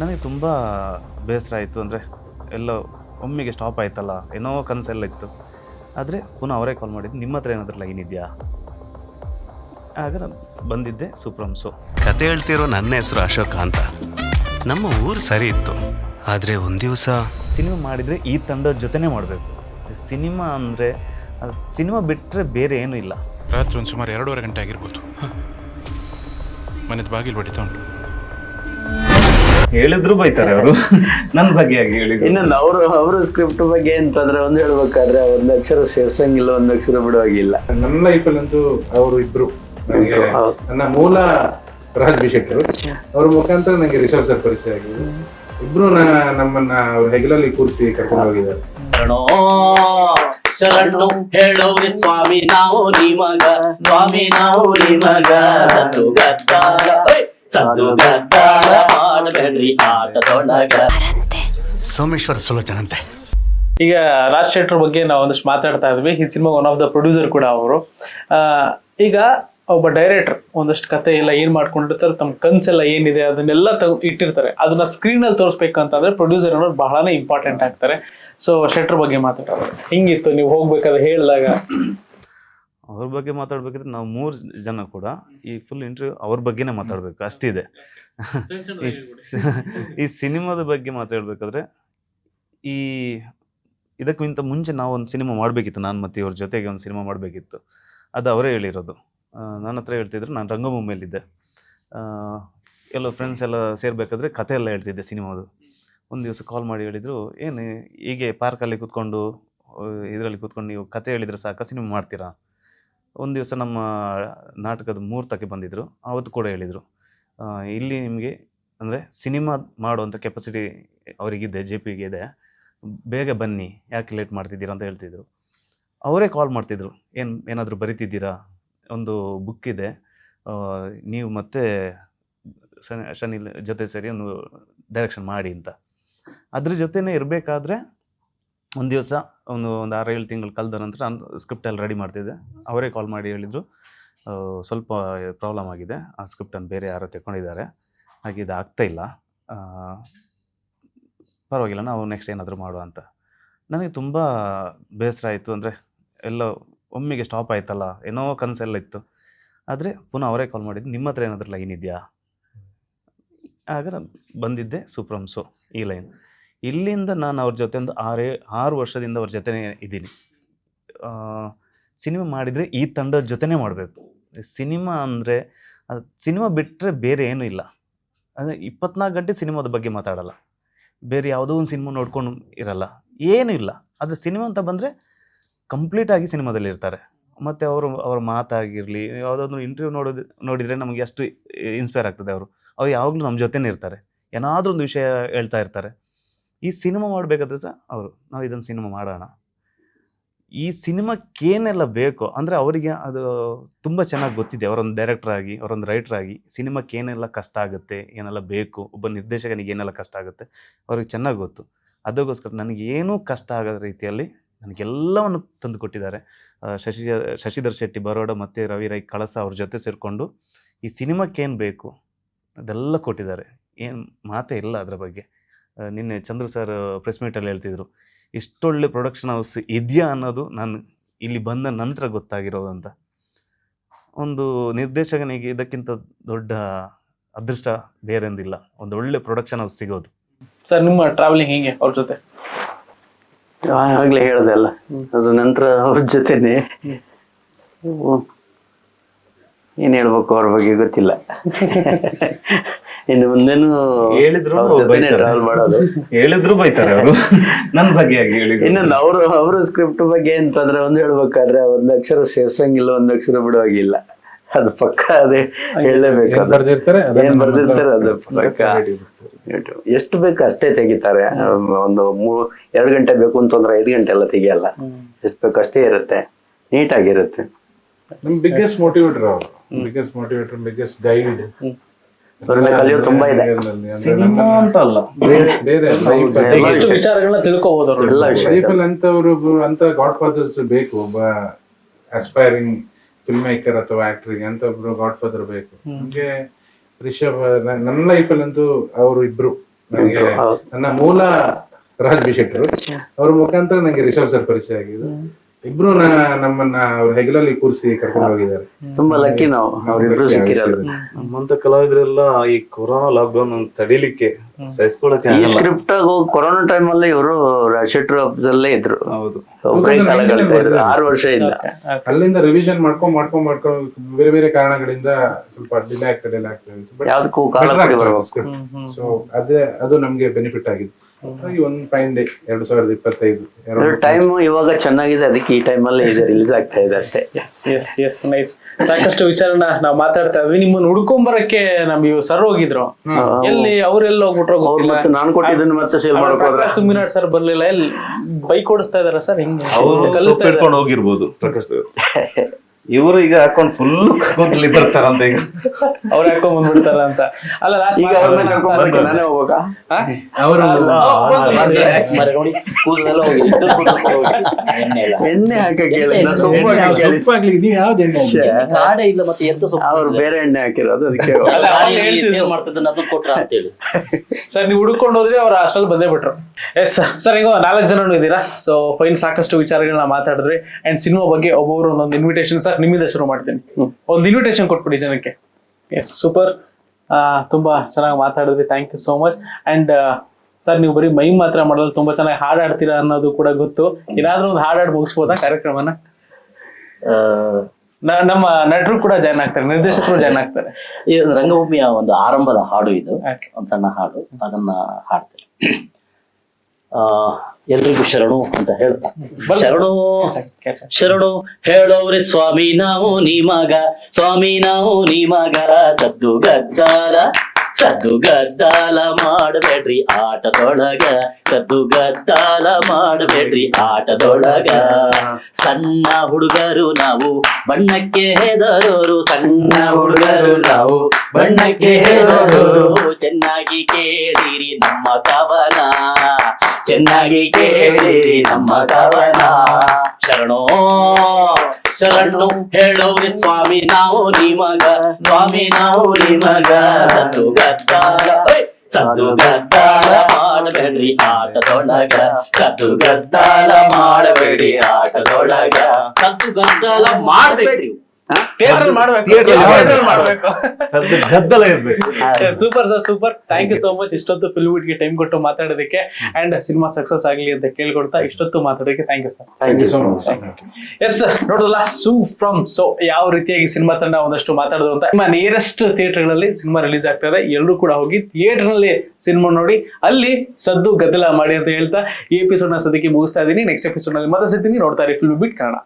ನನಗೆ ತುಂಬ ಬೇಸರ ಆಯಿತು ಅಂದರೆ ಎಲ್ಲೋ ಒಮ್ಮೆಗೆ ಸ್ಟಾಪ್ ಆಯ್ತಲ್ಲ ಏನೋ ಕನಸೆಲ್ಲ ಇತ್ತು ಆದರೆ ಪುನಃ ಅವರೇ ಕಾಲ್ ಮಾಡಿದ್ದು ನಿಮ್ಮ ಹತ್ರ ಏನಾದರೂ ಲೈನ್ ಇದೆಯಾ? ಆಗ ನಾನು ಬಂದಿದ್ದೆ ಸೂಪ್ರಮ್ಸು ಕತೆ ಹೇಳ್ತಿರೋ ನನ್ನ ಹೆಸರು ಅಶೋಕ ಅಂತ. ನಮ್ಮ ಊರು ಸರಿ ಇತ್ತು. ಆದರೆ ಒಂದು ದಿವಸ ಸಿನಿಮಾ ಮಾಡಿದರೆ ಈ ತಂಡದ ಜೊತೆನೇ ಮಾಡಬೇಕು. ಸಿನಿಮಾ ಅಂದರೆ ಸಿನಿಮಾ ಬಿಟ್ಟರೆ ಬೇರೆ ಏನೂ ಇಲ್ಲ. ರಾತ್ರಿ ಒಂದು ಸುಮಾರು ಎರಡೂವರೆ ಗಂಟೆ ಆಗಿರ್ಬೋದು. ಮನೆದು ಬಾಗಿಲು ಹೊಡಿತಾ ಉಂಟು. ಹೇಳಿದ್ರು ಬೈತಾರೆ ಅವರು. ನನ್ನ ಬಗ್ಗೆ ಆಗಿ ಹೇಳಿದ್ರು. ಇನ್ನೊಂದು ಅವರು ಅವರು ಸ್ಕ್ರಿಪ್ಟ್ ಬಗ್ಗೆ ಅಂತಂದ್ರೆ ಒಂದ್ ಹೇಳ್ಬೇಕಾದ್ರೆ ಒಂದ್ ಅಕ್ಷರ ಸೇರ್ಸಂಗಿಲ್ಲ ಒಂದ್ ಅಕ್ಷರ ಬಿಡುವಾಗಿಲ್ಲ. ನನ್ನ ಲೈಫಲ್ಲಂತೂ ಅವರು ಇಬ್ರು ನನಗೆ ನನ್ನ ಮೂಲ ರಾಜ್ ಅವ್ರ ಮುಖಾಂತರ ನನಗೆ ರಿಸರ್ಚ್ ಸರ್ ಪರಿಚಯ ಆಗಿದೆ ಇಬ್ರು ನ- ನಮ್ಮನ್ನ ಅವ್ರ ಹೆಗಲಲ್ಲಿ ಕೂರಿಸಿ ಕರ್ಕೊಂಡು ಹೋಗಿದ್ದಾರೆ. ಶರಣೋ ಶರಣು ಹೇಳೋರಿ ಸ್ವಾಮಿ ನಾವು ನಿಮಗ ಸ್ವಾಮಿ ನಾವು ನಿಮಗ ಸದ್ದು ಮಾಡಬೇಡ್ರಿ ಆಟದೊಳಗ. ಸೋಮೇಶ್ವರ ಸುಲೋಚನಂತೆ ಈಗ ರಾಜ್ ಶೆಟ್ಟರ್ ಬಗ್ಗೆ ನಾವು ಒಂದಷ್ಟು ಮಾತಾಡ್ತಾ ಇದ್ವಿ. ಈ cinema one of the producer ಕೂಡ ಅವರು. ಈಗ ಒಬ್ಬ ಡೈರೆಕ್ಟರ್ ಒಂದಷ್ಟು ಕತೆ ಎಲ್ಲ ಏನ್ ಮಾಡ್ಕೊಂಡಿರ್ತಾರೆ ತಮ್ಮ ಕನ್ಸೆಲ್ಲ ಏನಿದೆ ಅದನ್ನೆಲ್ಲ ತಗ್- ಇಟ್ಟಿರ್ತಾರೆ. ಅದನ್ನ ಸ್ಕ್ರೀನ್ ಅಲ್ಲಿ ತೋರಿಸ್ಬೇಕಂತಂದ್ರೆ ಪ್ರೊಡ್ಯೂಸರ್ ಅನ್ನೋರು ಬಹಳನೇ ಇಂಪಾರ್ಟೆಂಟ್ ಆಗ್ತಾರೆ. ಸೊ ಶೆಟ್ಟರ್ ಬಗ್ಗೆ ಮಾತಾಡೋದು ಹಿಂಗಿತ್ತು ನೀವು ಹೋಗ್ಬೇಕಾದ್ರೆ ಹೇಳಿದಾಗ. ಅವ್ರ ಬಗ್ಗೆ ಮಾತಾಡ್ಬೇಕಿದ್ರೆ ನಾವು ಮೂರು ಜನ ಕೂಡ ಈ ಫುಲ್ ಇಂಟರ್ವ್ಯೂ ಅವ್ರ ಬಗ್ಗೆನೇ ಮಾತಾಡಬೇಕು. ಅಷ್ಟಿದೆ ಈ ಸಿನಿಮಾದ ಬಗ್ಗೆ ಮಾತಾಡ್ಬೇಕಾದ್ರೆ ಈ ಇದಕ್ಕಿಂತ ಮುಂಚೆ ನಾವು ಒಂದು ಸಿನಿಮಾ ಮಾಡಬೇಕಿತ್ತು. ನಾನು ಮತ್ತೆ ಇವ್ರ ಜೊತೆಗೆ ಒಂದು ಸಿನಿಮಾ ಮಾಡಬೇಕಿತ್ತು. ಅದು ಅವರೇ ಹೇಳಿರೋದು. ನನ್ನ ಹತ್ರ ಹೇಳ್ತಿದ್ರು, ನಾನು ರಂಗಭೂಮಿಯಲ್ಲಿದ್ದೆ. ಎಲ್ಲೋ ಫ್ರೆಂಡ್ಸ್ ಎಲ್ಲ ಸೇರಬೇಕಾದ್ರೆ ಕತೆ ಎಲ್ಲ ಹೇಳ್ತಿದ್ದೆ ಸಿನಿಮಾದು. ಒಂದು ದಿವಸ ಕಾಲ್ ಮಾಡಿ ಹೇಳಿದರು, ಏನು, ಹೀಗೆ ಪಾರ್ಕಲ್ಲಿ ಕೂತ್ಕೊಂಡು ಇದರಲ್ಲಿ ಕೂತ್ಕೊಂಡು ನೀವು ಕತೆ ಹೇಳಿದರೆ ಸಾಕ, ಸಿನಿಮಾ ಮಾಡ್ತೀರಾ? ಒಂದು ದಿವಸ ನಮ್ಮ ನಾಟಕದ ಮುಹೂರ್ತಕ್ಕೆ ಬಂದಿದ್ದರು ಅವತ್ತು ಕೂಡ ಹೇಳಿದರು. ಇಲ್ಲಿ ನಿಮಗೆ ಅಂದರೆ ಸಿನಿಮಾ ಮಾಡುವಂಥ ಕೆಪಾಸಿಟಿ ಅವರಿಗಿದೆ ಜೆ ಪಿಗೆ ಇದೆ. ಬೇಗ ಬನ್ನಿ, ಯಾಕೆ ಲೇಟ್ ಮಾಡ್ತಿದ್ದೀರಾ ಅಂತ ಹೇಳ್ತಿದ್ರು. ಅವರೇ ಕಾಲ್ ಮಾಡ್ತಿದ್ರು, ಏನು, ಏನಾದರೂ ಬರಿತಿದ್ದೀರಾ? ಒಂದು ಬುಕ್ ಇದೆ. ನೀವು ಮತ್ತೆ ಶನಿ ಶನಿ ಜೊತೆ ಸೇರಿ ಒಂದು ಡೈರೆಕ್ಷನ್ ಮಾಡಿ ಅಂತ. ಅದ್ರ ಜೊತೆನೇ ಇರಬೇಕಾದ್ರೆ ಒಂದು ದಿವಸ ಒಂದು ಒಂದು ಆರು ಏಳು ತಿಂಗಳು ಕಲ್ದ ನಂತರ ನಾನು ಸ್ಕ್ರಿಪ್ಟ್ ಎಲ್ಲ ರೆಡಿ ಮಾಡ್ತಿದ್ದೆ. ಅವರೇ ಕಾಲ್ ಮಾಡಿ ಹೇಳಿದರು ಸ್ವಲ್ಪ ಪ್ರಾಬ್ಲಮ್ ಆಗಿದೆ. ಆ ಸ್ಕ್ರಿಪ್ಟನ್ನು ಬೇರೆ ಯಾರೋ ತೆಕ್ಕೊಂಡಿದ್ದಾರೆ. ಹಾಗೆ ಇದು ಆಗ್ತಾ ಇಲ್ಲ. ಪರವಾಗಿಲ್ಲ, ನಾವು ನೆಕ್ಸ್ಟ್ ಏನಾದರೂ ಮಾಡುವ ಅಂತ. ನನಗೆ ತುಂಬ ಬೇಸರ ಆಯಿತು. ಅಂದರೆ ಎಲ್ಲ ಒಮ್ಮೆಗೆ ಸ್ಟಾಪ್ ಆಯ್ತಲ್ಲ, ಏನೋ ಕನಸೆಲ್ಲ ಇತ್ತು. ಆದರೆ ಪುನಃ ಅವರೇ ಕಾಲ್ ಮಾಡಿದ್ದು, ನಿಮ್ಮ ಹತ್ರ ಏನಾದರೂ ಲೈನ್ ಇದೆಯಾ? ಆಗ ನಾನು ಬಂದಿದ್ದೆ ಸೂಪ್ರಮ್ಸು ಈ ಲೈನ್ ಇಲ್ಲಿಂದ ನಾನು ಅವ್ರ ಜೊತೆ ಒಂದು ಆರೇ, ಆರು ವರ್ಷದಿಂದ ಅವ್ರ ಜೊತೆ ಇದ್ದೀನಿ. ಸಿನಿಮಾ ಮಾಡಿದರೆ ಈ ತಂಡದ ಜೊತೆನೇ ಮಾಡಬೇಕು. ಸಿನಿಮಾ ಅಂದರೆ ಸಿನಿಮಾ ಬಿಟ್ಟರೆ ಬೇರೆ ಏನೂ ಇಲ್ಲ. ಅಂದರೆ ಇಪ್ಪತ್ನಾಲ್ಕು ಗಂಟೆ ಸಿನಿಮಾದ ಬಗ್ಗೆ ಮಾತಾಡಲ್ಲ. ಬೇರೆ ಯಾವುದೋ ಒಂದು ಸಿನಿಮಾ ನೋಡ್ಕೊಂಡು ಇರಲ್ಲ. ಏನೂ ಇಲ್ಲ. ಆದರೆ ಸಿನಿಮಾ ಅಂತ ಬಂದರೆ ಕಂಪ್ಲೀಟಾಗಿ ಸಿನಿಮಾದಲ್ಲಿ ಇರ್ತಾರೆ. ಮತ್ತು ಅವರು, ಅವ್ರ ಮಾತಾಗಿರಲಿ, ಯಾವುದಾದ್ರು ಇಂಟರ್ವ್ಯೂ ನೋಡೋದು, ನೋಡಿದರೆ ನಮಗೆ ಅಷ್ಟು ಇನ್ಸ್ಪೈರ್ ಆಗ್ತದೆ ಅವರು. ಅವ್ರು ಯಾವಾಗಲೂ ನಮ್ಮ ಜೊತೆನೇ ಇರ್ತಾರೆ. ಏನಾದರೂ ಒಂದು ವಿಷಯ ಹೇಳ್ತಾ ಇರ್ತಾರೆ. ಈ ಸಿನಿಮಾ ಮಾಡಬೇಕಾದ್ರೆ ಸಹ ಅವರು, ನಾವು ಇದನ್ನು ಸಿನಿಮಾ ಮಾಡೋಣ. ಈ ಸಿನಿಮಾಕ್ಕೇನೆಲ್ಲ ಬೇಕೋ, ಅಂದರೆ ಅವರಿಗೆ ಅದು ತುಂಬ ಚೆನ್ನಾಗಿ ಗೊತ್ತಿದೆ, ಅವರೊಂದು ಡೈರೆಕ್ಟರ್ ಆಗಿ, ಅವರೊಂದು ರೈಟರ್ ಆಗಿ ಸಿನಿಮಾಕ್ಕೆ ಏನೆಲ್ಲ ಕಷ್ಟ ಆಗುತ್ತೆ, ಏನೆಲ್ಲ ಬೇಕು, ಒಬ್ಬ ನಿರ್ದೇಶಕನಿಗೆ ಏನೆಲ್ಲ ಕಷ್ಟ ಆಗುತ್ತೆ, ಅವ್ರಿಗೆ ಚೆನ್ನಾಗಿ ಗೊತ್ತು. ಅದಕ್ಕೋಸ್ಕರ ನನಗೆ ಏನೂ ಕಷ್ಟ ಆಗದ ರೀತಿಯಲ್ಲಿ ನನಗೆಲ್ಲವನ್ನು ತಂದು ಕೊಟ್ಟಿದ್ದಾರೆ. ಶಶಿ, ಶಶಿಧರ್ ಶೆಟ್ಟಿ, ಬರೋಡ ಮತ್ತು ರವಿ ರೈ ಕಳಸ ಅವ್ರ ಜೊತೆ ಸೇರಿಕೊಂಡು ಈ ಸಿನಿಮಾಕ್ಕೆ ಏನು ಬೇಕು, ಅದೆಲ್ಲ ಕೊಟ್ಟಿದ್ದಾರೆ. ಏನು ಮಾತೇ ಇಲ್ಲ ಅದರ ಬಗ್ಗೆ. ನಿನ್ನೆ ಚಂದ್ರು ಸರ್ ಪ್ರೆಸ್ ಮೀಟಲ್ಲಿ ಹೇಳ್ತಿದ್ರು ಇಷ್ಟೊಳ್ಳೆ ಪ್ರೊಡಕ್ಷನ್ ಹೌಸ್ ಇದೆಯಾ ಅನ್ನೋದು ನಾನು ಇಲ್ಲಿ ಬಂದ ನಂತರ ಗೊತ್ತಾಗಿರೋದು ಅಂತ. ಒಂದು ನಿರ್ದೇಶಕನಿಗೆ ಇದಕ್ಕಿಂತ ದೊಡ್ಡ ಅದೃಷ್ಟ ಬೇರೆಂದಿಲ್ಲ ಒಂದು ಒಳ್ಳೆ ಪ್ರೊಡಕ್ಷನ್ ಹೌಸ್ ಸಿಗೋದು. ಸರ್ ನಿಮ್ಮ ಟ್ರಾವೆಲಿಂಗ್ ಹೇಗೆ ಅವ್ರ ಜೊತೆ? ಆಗ್ಲೇ ಹೇಳ್ದೆ ಅಲ್ಲ ಅದ್ರ ನಂತರ ಅವ್ರ ಜೊತೆನೆ. ಏನು ಏನ್ ಹೇಳ್ಬೇಕು ಅವ್ರ ಬಗ್ಗೆ ಗೊತ್ತಿಲ್ಲ. ಇನ್ನು ಮುಂದೇನು ಹೇಳಿದ್ರು ಟ್ರಾವೆಲ್. ಮಾಡೋದು. ಹೇಳಿದ್ರು ಬೈತಾರೆ ಅವರು. ನನ್ನ ಬಗ್ಗೆ ಹೇಳಿದ್ರು. ಇನ್ನೊಂದು ಅವರು ಅವರು ಸ್ಕ್ರಿಪ್ಟ್ ಬಗ್ಗೆ ಅಂತಂದ್ರೆ ಒಂದು ಹೇಳ್ಬೇಕಾದ್ರೆ ಒಂದ್ ಅಕ್ಷರ ಸೇರ್ಸಂಗಿಲ್ಲ ಒಂದ್ ಅಕ್ಷರ ಬಿಡುವಾಗಿಲ್ಲ. ಅದು ಪಕ್ಕ ಅದೇ ಹೇಳಲೇಬೇಕು ಬರ್ದಿರ್ತಾರೆ? ಏನ್ ಬರ್ದಿರ್ತಾರೆ ಅದು ಪಕ್ಕ. ಎಷ್ಟು ಬೇಕು ಅಷ್ಟೇ ತೆಗಿತಾರೆ. ಒಂದು ಮೂರು ಎರಡು ಗಂಟೆ ಬೇಕು ಅಂತಂದ್ರೆ ಐದು ಗಂಟೆ ಎಲ್ಲ ತೆಗಿಯಲ್ಲ. ಎಷ್ಟು ಬೇಕು ಅಷ್ಟೇ ಇರುತ್ತೆ. ನೀಟಾಗಿರುತ್ತೆ. ಬಿಗ್ಗೆಸ್ಟ್ ಮೋಟಿವೇಟರ್ ಅವರು. ಬಿಗ್ಗೆಸ್ಟ್ ಮೋಟಿವೇಟರ್ ಬಿಗ್ಗೆಸ್ಟ್ ಗೈಡ್ ಅವ್ರಿಂದ ಕಲಿಯೋದು ತುಂಬಾ ಇದೆ. ಸಿನಿಮಾ ಅಂತ ಅಲ್ಲ. ಬೇರೆ ಲೈಫ್ ಎಷ್ಟು ವಿಚಾರಗಳನ್ನ ತಿಳ್ಕೊಬೋದು ಅವ್ರು. ಎಲ್ಲ ವಿಷಯ. ಲೈಫಲ್ಲಿ ಅಂತವ್ರು ಅಂತ ಗಾಡ್ ಫಾದರ್ಸ್ ಬೇಕು ಒಬ್ಬ ಅಸ್ಪೈರಿಂಗ್ ಫಿಲ್ಮ್ ಮೇಕರ್ ಅಥವಾ ಆಕ್ಟರ್ಗೆ ಅಂತ ಒಬ್ರು ಗಾಡ್ ಫಾದರ್ ಬೇಕು ನಮ್ಗೆ ರಿಷಬ್ ನನ್ನ ಲೈಫಲ್ಲಂತೂ ಅವರು ಇಬ್ರು. ನನಗೆ ನನ್ನ ಮೂಲ ರಾಜ್ ಬಿ ಶೆಟ್ಟರು ಅವ್ರ ಮುಖಾಂತರ ನಂಗೆ ರಿಷಬ್ ಸರ್ ಪರಿಚಯ ಆಗಿದೆ ಇಬ್ರು ನಮ್ಮನ್ನ ಅವ್ರ ಹೆಗಲಲ್ಲಿ ಕೂರಿಸಿ ಕರ್ಕೊಂಡು ಹೋಗಿದ್ದಾರೆ. ತುಂಬಾ ಲಕ್ಕಿ ನಾವು. ಅವ್ರಿಬ್ರು ಸಿಕ್ಕಿರೋದು. ನಮ್ಮಂತ ಕಲಾವಿದರೆಲ್ಲ ಈ ಕೊರೋನಾ ಲಾಕ್ಡೌನ್ ತಡಿಲಿಕ್ಕೆ ಸಹಿಸ್ಕೊಳಕ್ಕೆ ಈ ಆಗಲ್ಲ. ಸ್ಕ್ರಿಪ್ಟ್ ಕೊರೋನಾ ಟೈಮ್ ಅಲ್ಲಿ ಇವರು ಶೆಟ್ರು ಅಲ್ಲೇ ಇದ್ರು. ಹೌದು. ಆರು ವರ್ಷ ಇಲ್ಲ. ಅಲ್ಲಿಂದ ರಿವಿಷನ್ ಮಾಡ್ಕೊಂಡ್ ಮಾಡ್ಕೊಂಡ್ ಮಾಡ್ಕೊಂಡು ಬೇರೆ ಬೇರೆ ಕಾರಣಗಳಿಂದ ಸ್ವಲ್ಪ ಡಿಲೇ ಆಗ್ತಾ ಡಿಲೇ ಆಗ್ತಾ ಇತ್ತು. ಬಟ್ ಯಾವ್ದಕ್ಕೂ ಕಾಲ ಸೊ ಅದೇ ಅದು ನಮ್ಗೆ ಬೆನಿಫಿಟ್ ಆಗಿದೆ ಹಾಗಾಗಿ ಒಂದು ಫೈನ್ ಡೇ ಎರಡು ಸಾವಿರದ ಇಪ್ಪತ್ತೈದು ಎರಡು ಟೈಮ್ ಇವಾಗ ಚೆನ್ನಾಗಿದೆ ಅದಕ್ಕೆ ಈ ಟೈಮ್ ಅಲ್ಲಿ ಇದೆ ರಿಲೀಸ್ ಆಗ್ತಾ ಇದೆ ಅಷ್ಟೇ. ಎಸ್ ಎಸ್ ಎಸ್ ನೈಸ್ ಸಾಕಷ್ಟು ವಿಚಾರನ ನಾವು ಮಾತಾಡ್ತಾ ಇದ್ವಿ. ನಿಮ್ಮನ್ನ ಹುಡ್ಕೊಂಬರಕ್ಕೆ ಇವ್ ಸರ್ ಹೋಗಿದ್ರು. ಎಲ್ಲಿ ಅವ್ರೆಲ್ಲ ಹೋಗ್ಬಿಟ್ರು ಮತ್ತೆ ನಾನು ಕೊಟ್ಟಿದ್ದನ್ನು ಮತ್ತೆ ಸೇಲ್ ಮಾಡ್ಕೊಂಡ್ರೆ ಹೋದ್ರೆ? ಸರ್ ಬರ್ಲಿಲ್ಲ. ಎಲ್ಲಿ ಬೈಕ್ ಓಡಿಸ್ತಾ ಇದಾರ ಸರ್ ಹಿಂಗೆ? ಅವರು ಕಲಿಸ್ತಾ ಹೋಗಿರ್ಬೋದು ಪ್ರಕಾಶ್. ಇವರು ಈಗ ಹಾಕೊಂಡು ಫುಲ್ ಕೂದಲಿ ಬರ್ತಾರಂತ ಈಗ ಅವ್ರು ಹಾಕೊಂಡ್ ಬಂದ್ಬಿಡ್ತಾರ ಅಂತ ಅಲ್ಲ ಲಾಸ್ಟ್ ಈಗ ಅವ್ರನ್ನ ಕರ್ಕೊಂಡ್ ಬರಕ್ಕೆ ನಾನೇ ಹೋಗ್ಬೇಕಾ ಅವರು ಕೂದಲೆಲ್ಲ ಹೋಗಿ ಹೋಗಿ ಎಣ್ಣೆ ಇಲ್ಲ ಎಣ್ಣೆ ಹಾಕಕ್ಕೆ ಸೊಪ್ಪು ಹೇಳಿದ್ದು. ನೀವು ಯಾವ್ದು ಎಣ್ಣೆ? ಕಾಡೆ ಇಲ್ಲ ಮತ್ತೆ ಎಂತ ಸೊಪ್ಪು ಅವ್ರು ಬೇರೆ ಎಣ್ಣೆ ಹಾಕಿರೋದು ಅದಕ್ಕೆ. ಸೇಲ್ ಮಾಡ್ತಿದ್ದನ್ನ ಅದನ್ನ ಕೊಟ್ರ ಅಂತೇಳಿ ಸರ್ ನೀವು ಹುಡ್ಕೊಂಡು ಹೋದ್ರೆ ಅವ್ರ ಅಷ್ಟಲ್ಲಿ ಬಂದೇ ಬಿಟ್ರು ಎಸ್ ಸರ್ ಈಗ ನಾಲ್ಕು ಜನನು ಇದ್ದೀರಾ ಸೊ ಫೈನ್ ಸಾಕಷ್ಟು ವಿಚಾರಗಳನ್ನ ಮಾತಾಡಿದ್ರಿ ಅಂಡ್ ಸಿನಿಮಾ ಬಗ್ಗೆ ಒಬ್ಬೊಬ್ರು ಒಂದೊಂದು ಇನ್ವಿಟೇಷನ್ ಸರ್ ನಿಮ್ಮಿಂದ ಶುರು ಮಾಡ್ತೀನಿ. ಒಂದು ಇನ್ವಿಟೇಷನ್ ಕೊಟ್ಬಿಡಿ ಜನಕ್ಕೆ. ಎಸ್ ಸೂಪರ್ ತುಂಬಾ ಚೆನ್ನಾಗಿ ಮಾತಾಡಿದ್ರಿ. Thank you so much and sir ನೀವು ಬರೀ ಮೈ ಮಾತ್ರ ಮಾಡಲು ತುಂಬಾ ಚೆನ್ನಾಗಿ ಹಾಡ್ ಆಡ್ತೀರಾ ಅನ್ನೋದು ಕೂಡ ಗೊತ್ತು. ಏನಾದ್ರೂ ಒಂದು ಹಾಡ್ ಹಾಡ್ ಮುಗಿಸ್ಬೋದಾ ಕಾರ್ಯಕ್ರಮನ? ನಮ್ಮ ನಟರು ಕೂಡ ಜಾಯ್ನ್ ಆಗ್ತಾರೆ ನಿರ್ದೇಶಕರು ಜಾಯ್ನ್ ಆಗ್ತಾರೆ. ರಂಗಭೂಮಿಯ ಒಂದು ಆರಂಭದ ಹಾಡು ಇದು. ಒಂದು ಸಣ್ಣ ಹಾಡು. ಅದನ್ನ ಹಾಡ್ತೇನೆ. ಎಲ್ರಿಗೂ ಶರಣು ಅಂತ ಹೇಳ. ಶರಣು ಶರಣು ಹೇಳೋರೆ ಸ್ವಾಮಿ ನಾವು ನಿಮಗ ಸ್ವಾಮಿ ನಾವು ನಿಮಗ ಸದ್ದು ಗದ್ದಾಲ ಸದ್ದು ಗದ್ದಾಲ ಮಾಡಬೇಡ್ರಿ ಆಟದೊಳಗ. ಸದ್ದು ಗದ್ದಾಲ ಮಾಡಬೇಡ್ರಿ ಆಟದೊಳಗ. ಸಣ್ಣ ಹುಡುಗರು ನಾವು ಬಣ್ಣಕ್ಕೆ ಹೆದರೋರು. ಸಣ್ಣ ಹುಡುಗರು ನಾವು ಬಣ್ಣಕ್ಕೆ ಹೆದರೋರು. ಚೆನ್ನಾಗಿ ಕೇಳಿರಿ ನಮ್ಮ ಕವನ. ಚೆನ್ನಾಗಿ ಕೇಳಿ ನಮ್ಮ ಕವನ. ಶರಣೋ, ಶರಣು ಹೇಳೋರಿ ಸ್ವಾಮಿ, ನಾವು ನಿಮಗ ಸ್ವಾಮಿ, ನಾವು ನಿಮಗ ಸದ್ದು ಗದ್ದಾಲ ಓಯ್! ಸದ್ದು ಮಾಡಬೇಡಿ ಮಾಡಬೇಡ್ರಿ ಆಟದೊಳಗ. ಸದ್ದು ಗದ್ದಾಲ ಮಾಡಬೇಡಿ ಆಟದೊಳಗ. ಸದ್ದು ಗದ್ದಾಲ ಮಾಡಬೇಡ್ರಿ. ಥಿಯೇಟರ್ ಮಾಡ್ಬೇಕು. Theatre ಅಲ್ಲಿ Theatre ಮಾಡ್ಬೇಕು. ಮಾಡ್ಬೇಕು. ಗದ್ದಲ ಇರ್ಬೇಕು. Super sir super thank you so much ಇಷ್ಟೊತ್ತು ಫಿಲ್ಮ್ಗೆ ಟೈಮ್ ಕೊಟ್ಟು ಮಾತಾಡೋದಕ್ಕೆ ಅಂಡ್ ಸಿನಿಮಾ ಸಕ್ಸಸ್ ಆಗಲಿ ಅಂತ ಕೇಳ್ಕೊಡ್ತಾ ಇಷ್ಟೊತ್ತು ಮಾತಾಡೋದಕ್ಕೆ thank you sir thank you so much yes sir ನೋಡೋದಲ್ಲ Suu from so ಯಾವ ರೀತಿಯಾಗಿ ಸಿನಿಮಾ ತಂಡ ಒಂದಷ್ಟು ಮಾತಾಡೋದು ಅಂತ. ನಿಮ್ಮ ನಿಯರೆಸ್ಟ್ಗಳಲ್ಲಿ ಸಿನಿಮಾ ರಿಲೀಸ್ ಆಗ್ತಾ ಇದೆ. ಎಲ್ಲರೂ ಕೂಡ ಹೋಗಿ ಥಿಯೇಟರ್ನಲ್ಲಿ ಸಿನಿಮಾ ನೋಡಿ ಅಲ್ಲಿ ಸದ್ದು ಗದ್ದಲ ಮಾಡಿ ಅಂತ ಹೇಳ್ತಾ ಈ ಎಪಿಸೋಡ್ನ ಸದ್ಯಕ್ಕೆ ಮುಗಿಸ್ತಾ ಇದ್ದೀನಿ ನೆಕ್ಸ್ಟ್ ಎಪಿಸೋಡ್ನಲ್ಲಿ ಮತ್ತೆ ಸಿಗ್ತೀನಿ. ನೋಡ್ತಾ ಇರಿ ಫಿಲ್ಮ್ ಬಿಟ್ ಕನ್ನಡ.